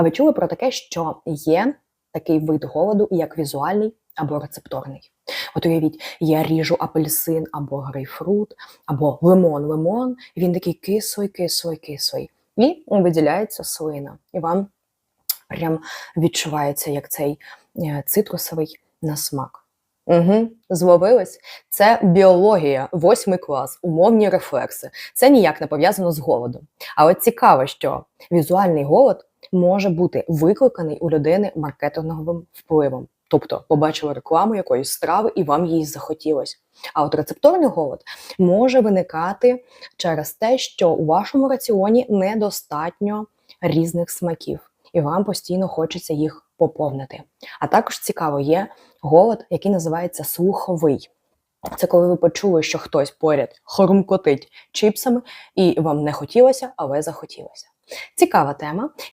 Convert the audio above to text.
А ви чули про таке, що є такий вид голоду, як візуальний або рецепторний? От уявіть, я ріжу апельсин або грейпфрут, або лимон-лимон, він такий кислий, кислий, кислий. І виділяється слина. І вам прям відчувається як цей цитрусовий цитрусовий насмак. Угу, зловились. Це біологія, восьмий клас, умовні рефлекси. Це ніяк не пов'язано з голодом. Але цікаво, що візуальний голод може бути викликаний у людини маркетинговим впливом. Тобто побачили рекламу якоїсь страви і вам її захотілося. А от рецепторний голод може виникати через те, що у вашому раціоні недостатньо різних смаків, і вам постійно хочеться їх поповнити. А також цікаво є голод, який називається слуховий. Це коли ви почули, що хтось поряд хрумкотить чіпсами, і вам не хотілося, але захотілося. Цікава тема.